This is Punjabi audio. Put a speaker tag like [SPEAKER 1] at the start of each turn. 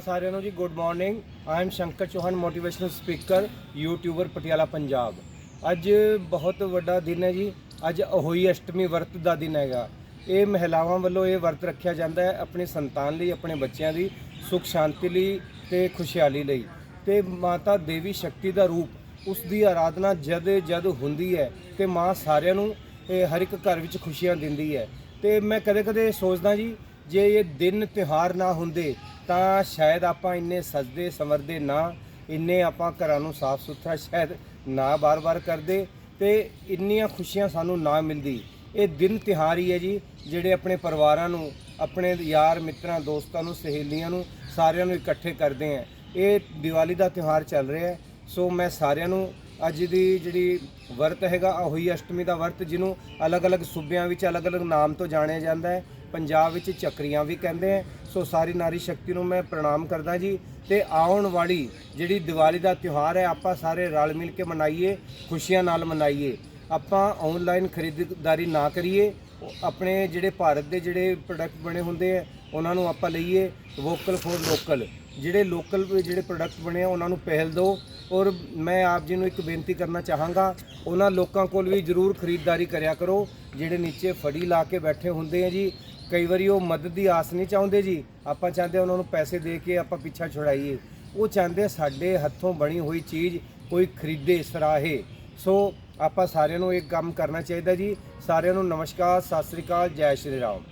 [SPEAKER 1] ਸਾਰਿਆਂ ਨੂੰ ਜੀ good morning I am Shankar Chauhan motivational speaker YouTuber Patiala, Punjab. ਅੱਜ ਬਹੁਤ ਵੱਡਾ ਦਿਨ ਹੈ ਜੀ। ਅੱਜ ਅਹੋਈ ਅਸ਼ਟਮੀ ਵਰਤ ਦਾ ਦਿਨ ਹੈਗਾ। ਇਹ ਮਹਿਲਾਵਾਂ ਵੱਲੋਂ ਇਹ ਵਰਤ ਰੱਖਿਆ ਜਾਂਦਾ ਹੈ ਆਪਣੀ ਸੰਤਾਨ ਲਈ, ਆਪਣੇ ਬੱਚਿਆਂ ਦੀ ਸੁਖ, ਸ਼ਾਂਤੀ ਲਈ ਤੇ ਖੁਸ਼ਹਾਲੀ ਲਈ। ਤੇ ਮਾਤਾ ਦੇਵੀ ਸ਼ਕਤੀ ਦਾ ਰੂਪ, ਉਸ ਦੀ ਆਰਾਧਨਾ ਜਦ ਜਦ ਹੁੰਦੀ ਹੈ ਤੇ ਮਾਂ ਸਾਰਿਆਂ ਨੂੰ ਹਰ ਇੱਕ ਘਰ ਵਿੱਚ ਖੁਸ਼ੀਆਂ ਦਿੰਦੀ ਹੈ। ਤੇ ਮੈਂ ਕਦੇ-ਕਦੇ ਸੋਚਦਾ ਜੀ, ਜੇ ਇਹ ਦਿਨ ਤਿਉਹਾਰ ਨਾ ਹੁੰਦੇ ਤਾਂ ਸ਼ਾਇਦ ਆਪਾਂ ਇੰਨੇ ਸਜਦੇ ਸਮਰਦੇ ਨਾ, ਇੰਨੇ ਆਪਾਂ ਘਰਾਂ ਨੂੰ ਸਾਫ਼ ਸੁਥਰਾ ਸ਼ਾਇਦ ਨਾ ਬਾਰ-ਬਾਰ ਕਰਦੇ ਤੇ ਇੰਨੀਆਂ ਖੁਸ਼ੀਆਂ ਸਾਨੂੰ ਨਾ ਮਿਲਦੀ। ਇਹ ਦਿਨ ਤਿਉਹਾਰ ਹੀ ਹੈ ਜੀ, ਜਿਹੜੇ ਆਪਣੇ ਪਰਿਵਾਰਾਂ ਨੂੰ, ਆਪਣੇ ਯਾਰ ਮਿੱਤਰਾਂ, ਦੋਸਤਾਂ ਨੂੰ, ਸਹੇਲੀਆਂ ਨੂੰ ਸਾਰਿਆਂ ਨੂੰ ਇਕੱਠੇ ਕਰਦੇ ਆ। ਇਹ ਦੀਵਾਲੀ ਦਾ ਤਿਉਹਾਰ ਚੱਲ ਰਿਹਾ ਹੈ, ਸੋ ਮੈਂ ਸਾਰਿਆਂ ਨੂੰ ਅੱਜ ਦੀ ਜਿਹੜੀ ਵਰਤ ਹੈਗਾ ਹੋਈ ਅਸ਼ਟਮੀ ਦਾ ਵਰਤ, ਜਿਹਨੂੰ ਅਲੱਗ-ਅਲੱਗ ਸੂਬਿਆਂ ਵਿੱਚ ਅਲੱਗ-ਅਲੱਗ ਨਾਮ ਤੋਂ ਜਾਣਿਆ ਜਾਂਦਾ ਹੈ। ਪੰਜਾਬ ਵਿੱਚ ਚੱਕਰੀਆਂ ਵੀ ਕਹਿੰਦੇ ਆ। ਸੋ ਸਾਰੀ ਨਾਰੀ ਸ਼ਕਤੀ ਨੂੰ ਮੈਂ ਪ੍ਰਣਾਮ ਕਰਦਾ ਜੀ। ਤੇ ਆਉਣ ਵਾਲੀ ਜਿਹੜੀ ਦੀਵਾਲੀ ਦਾ ਤਿਉਹਾਰ ਹੈ, ਆਪਾਂ ਸਾਰੇ ਰਲ ਮਿਲ ਕੇ ਮਨਾਈਏ, ਖੁਸ਼ੀਆਂ ਨਾਲ ਮਨਾਈਏ। ਆਪਾਂ ਆਨਲਾਈਨ ਖਰੀਦਦਾਰੀ ਨਾ ਕਰੀਏ। ਆਪਣੇ ਜਿਹੜੇ ਭਾਰਤ ਦੇ ਜਿਹੜੇ ਪ੍ਰੋਡਕਟ ਬਣੇ ਹੁੰਦੇ ਆ, ਉਹਨਾਂ ਨੂੰ ਆਪਾਂ ਲਈਏ ਵੋਕਲ ਫੋਰ ਲੋਕਲ ਜਿਹੜੇ ਲੋਕਲ ਜਿਹੜੇ ਪ੍ਰੋਡਕਟ ਬਣੇ ਆ, ਉਹਨਾਂ ਨੂੰ ਪਹਿਲ ਦਿਓ। ਔਰ ਮੈਂ ਆਪ ਜੀ ਨੂੰ ਇੱਕ ਬੇਨਤੀ ਕਰਨਾ ਚਾਹਾਂਗਾ, ਉਹਨਾਂ ਲੋਕਾਂ ਕੋਲ ਵੀ ਜ਼ਰੂਰ ਖਰੀਦਦਾਰੀ ਕਰਿਆ ਕਰੋ। ਜਿਹੜੇ ਨੀਚੇ ਫੜੀ ਲਾ ਕੇ ਬੈਠੇ ਹੁੰਦੇ ਆ ਜੀ ਕਈ ਵਾਰੀ ਉਹ ਮਦਦ ਦੀ ਆਸ ਨਹੀਂ ਚਾਹੁੰਦੇ ਜੀ। ਆਪਾਂ ਚਾਹੁੰਦੇ ਉਹਨਾਂ ਨੂੰ ਪੈਸੇ ਦੇ ਕੇ ਆਪਾਂ ਪਿੱਛਾ ਛੁਡਾਈਏ। ਉਹ ਚਾਹੁੰਦੇ ਸਾਡੇ ਹੱਥੋਂ ਬਣੀ ਹੋਈ ਚੀਜ਼ ਕੋਈ ਖਰੀਦੇ ਸਰਾਹੇ। ਸੋ ਆਪਾਂ ਸਾਰਿਆਂ ਨੂੰ ਇੱਕ ਕੰਮ ਕਰਨਾ ਚਾਹੀਦਾ ਜੀ। ਸਾਰਿਆਂ ਨੂੰ ਨਮਸਕਾਰ, ਸਤਿ ਸ੍ਰੀ ਅਕਾਲ, ਜੈ ਸ਼੍ਰੀ ਰਾਮ।